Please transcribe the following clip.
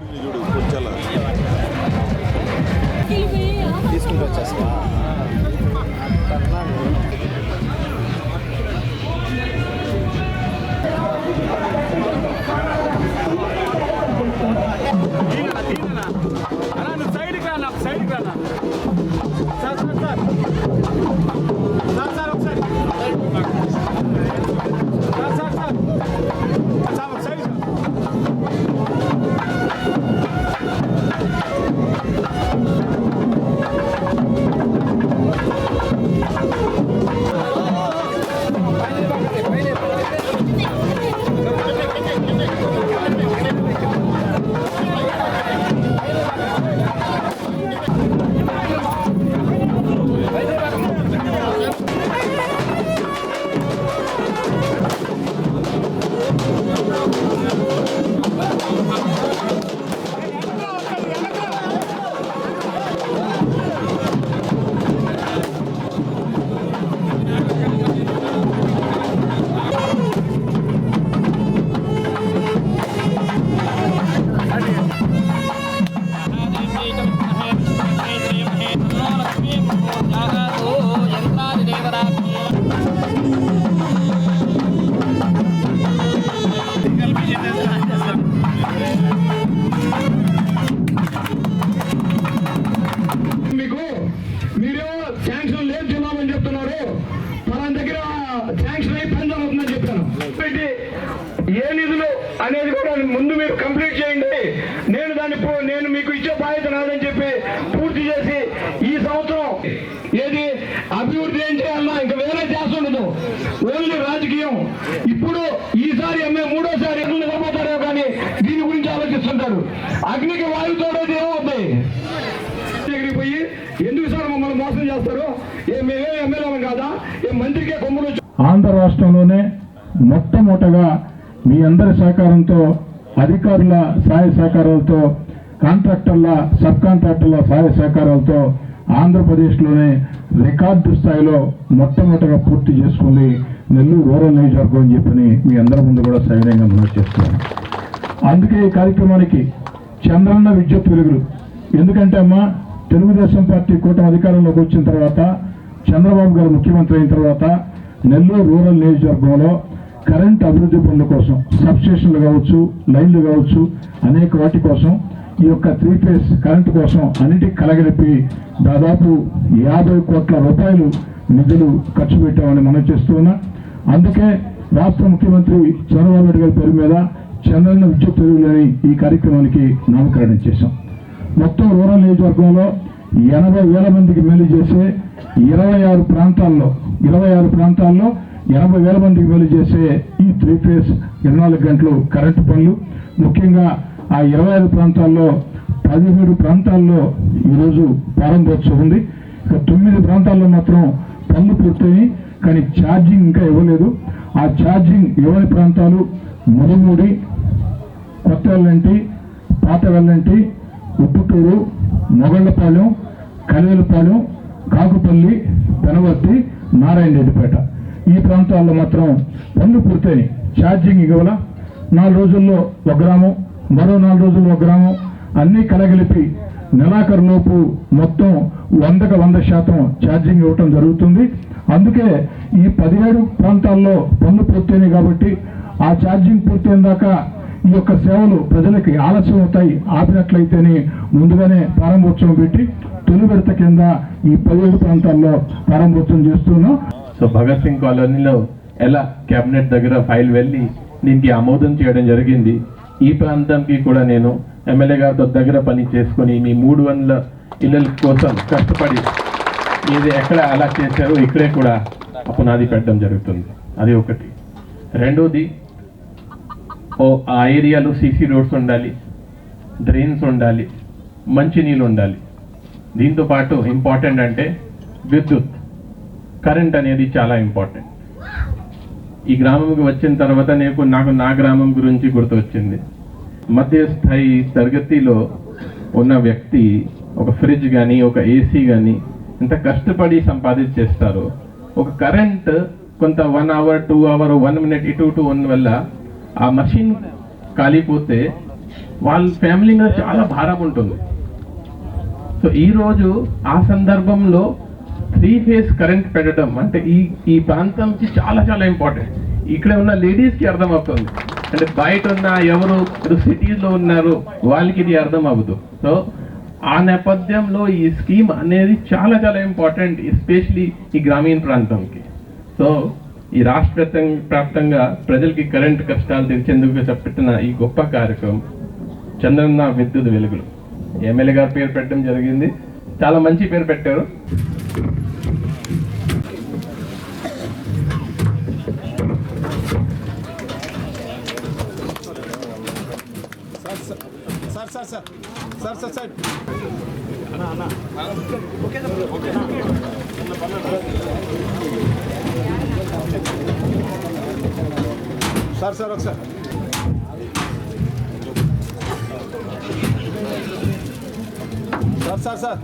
kadarıyla కూడా ముందు మీరు కంప్లీట్ చేయండి. నేను దాన్ని నేను మీకు ఇచ్చే బాధ్యత నాదని చెప్పి పూర్తి చేసి ఈ సంవత్సరం ఏది అభివృద్ధి ఏం చేయాలన్నా ఇంకా వేరే చేస్తుండదు. ఓన్లీ రాజకీయం. ఇప్పుడు ఈసారి ఎంఏ మూడోసారి ఎట్లు నిలబోతారో కానీ దీని గురించి ఆలోచిస్తుంటారు. అగ్నికి వాయుతో ఏమవుతాయి దగ్గరికి పోయి ఎందుకు సార్ మమ్మల్ని మోసం చేస్తారు? ఏ మేమే ఎమ్మెల్యేలం కాదా? ఏ మంత్రికే కొమ్ములు ఆంధ్ర రాష్ట్రంలోనే మొట్టమొదటగా మీ అందరి సహకారంతో అధికారుల సహాయ సహకారాలతో కాంట్రాక్టర్ల సబ్ కాంట్రాక్టర్ల సహాయ సహకారాలతో ఆంధ్రప్రదేశ్లోనే రికార్డు స్థాయిలో మొట్టమొదటగా పూర్తి చేసుకుంది నెల్లూరు రూరల్ నియోజకవర్గం అని చెప్పని మీ అందరి ముందు కూడా సవినయంగా మనం చేస్తున్నాను. అందుకే ఈ కార్యక్రమానికి చంద్రన్న విద్యుత్ వెలుగులు. ఎందుకంటే అమ్మా తెలుగుదేశం పార్టీ కూటమి అధికారంలోకి వచ్చిన తర్వాత చంద్రబాబు గారు ముఖ్యమంత్రి అయిన తర్వాత నెల్లూరు రూరల్ నియోజకవర్గంలో కరెంట్ అభివృద్ధి పనుల కోసం సబ్స్టేషన్లు కావచ్చు లైన్లు కావచ్చు అనేక వాటి కోసం ఈ యొక్క త్రీ ఫేస్ కరెంటు కోసం అన్నిటికి కలగలిపి దాదాపు యాభై కోట్ల రూపాయలు నిధులు ఖర్చు పెట్టామని మనం చేస్తూ అందుకే రాష్ట్ర ముఖ్యమంత్రి చంద్రబాబు నాయుడు గారి పేరు మీద చంద్రన్న విద్యుత్ వెలుగులని ఈ కార్యక్రమానికి నామకరణం చేశాం. మొత్తం రూరల్ నియోజకవర్గంలో ఎనభై వేల మందికి మేలు చేసే ఇరవై ఆరు ప్రాంతాల్లో ఇరవై ఆరు ప్రాంతాల్లో ఎనభై వేల మందికి మేలు చేసే ఈ త్రీ ఫేస్ ఇరవై నాలుగు గంటలు కరెంటు పనులు. ముఖ్యంగా ఆ ఇరవై ఐదు ప్రాంతాల్లో పదిహేడు ప్రాంతాల్లో ఈరోజు ప్రారంభోత్సవం ఉంది. ఇక తొమ్మిది ప్రాంతాల్లో మాత్రం పనులు పూర్తయి కానీ ఛార్జింగ్ ఇంకా ఇవ్వలేదు. ఆ ఛార్జింగ్ ఇవ్వని ప్రాంతాలు మురుమూడి కొత్త వెల్లంటి పాత వెల్లంటి ఉప్పుటూరు మొగళ్ళపాలెం కలివెలపాలెం కాకుపల్లి పెనవర్తి నారాయణ రెడ్డిపేట ఈ ప్రాంతాల్లో మాత్రం పనులు పూర్తయి ఛార్జింగ్ ఇవ్వాల. నాలుగు రోజుల్లో ఒక గ్రామం మరో నాలుగు రోజుల్లో ఒక గ్రామం. అన్నీ కలగలిపి నెలాఖరులోపు మొత్తం వందకు వంద శాతం ఛార్జింగ్ ఇవ్వటం జరుగుతుంది. అందుకే ఈ పదిహేడు ప్రాంతాల్లో పనులు పూర్తయినాయి కాబట్టి ఆ ఛార్జింగ్ పూర్తయిన దాకా ఈ యొక్క సేవలు ప్రజలకి ఆలస్యం అవుతాయి. ఆపినట్లయితేనే ముందుగానే ప్రారంభోత్సవం పెట్టి తొలి విడత కింద ఈ పదిహేడు ప్రాంతాల్లో ప్రారంభోత్సవం చేస్తున్నాం. సో భగత్ సింగ్ కాలనీలో ఎలా క్యాబినెట్ దగ్గర ఫైల్ వెళ్ళి దీనికి ఆమోదం చేయడం జరిగింది. ఈ ప్రాంతానికి కూడా నేను ఎమ్మెల్యే గారితో దగ్గర పని చేసుకొని మీ మూడు వందల ఇళ్ళ కోసం కష్టపడి ఇది ఎక్కడ అలా చేశారో ఇక్కడే కూడా పునాది పెట్టడం జరుగుతుంది. అది ఒకటి. రెండోది ఓ ఆ ఏరియాలో సీసీ రోడ్స్ ఉండాలి డ్రైన్స్ ఉండాలి మంచినీళ్ళు ఉండాలి. దీంతో పాటు ఇంపార్టెంట్ అంటే విద్యుత్. కరెంట్ అనేది చాలా ఇంపార్టెంట్. ఈ గ్రామంకి వచ్చిన తర్వాత నేను నాకు నా గ్రామం గురించి గుర్తు వచ్చింది మధ్యస్థాయి తరగతిలో ఉన్న వ్యక్తి ఒక ఫ్రిడ్జ్ కానీ ఒక ఏసీ కానీ ఎంత కష్టపడి సంపాదించేస్తారు ఒక కరెంట్ కొంత one hour two hour one minute ఇటు టు వన్ వల్ల ఆ మషిన్ కాలిపోతే వాళ్ళ ఫ్యామిలీ మీద చాలా భారం ఉంటుంది. సో ఈ రోజు ఆ సందర్భంలో త్రీ ఫేస్ కరెంట్ పెట్టడం అంటే ఈ ఈ ప్రాంతంకి చాలా చాలా ఇంపార్టెంట్. ఇక్కడ ఉన్న లేడీస్కి అర్థమవుతుంది. అంటే బయట ఉన్న ఎవరు సిటీలో ఉన్నారు వాళ్ళకి ఇది అర్థం అవ్వదు సో ఆ నేపథ్యంలో ఈ స్కీమ్ అనేది చాలా చాలా ఇంపార్టెంట్ ఎస్పెషలీ ఈ గ్రామీణ ప్రాంతంకి. సో ఈ రాష్ట్ర వ్యాప్తం- వ్యాప్తంగా ప్రజలకి కరెంట్ కష్టాలు తీర్చేందుకు చెప్పిన ఈ గొప్ప కార్యక్రమం చంద్రన్న విద్యుత్ వెలుగులు. ఎమ్మెల్యే గారు పేరు పెట్టడం జరిగింది. చాలా మంచి పేరు పెట్టారు. Sir. Sir sir sir. Sir sir ఒకసారి సార్ సార్ సార్.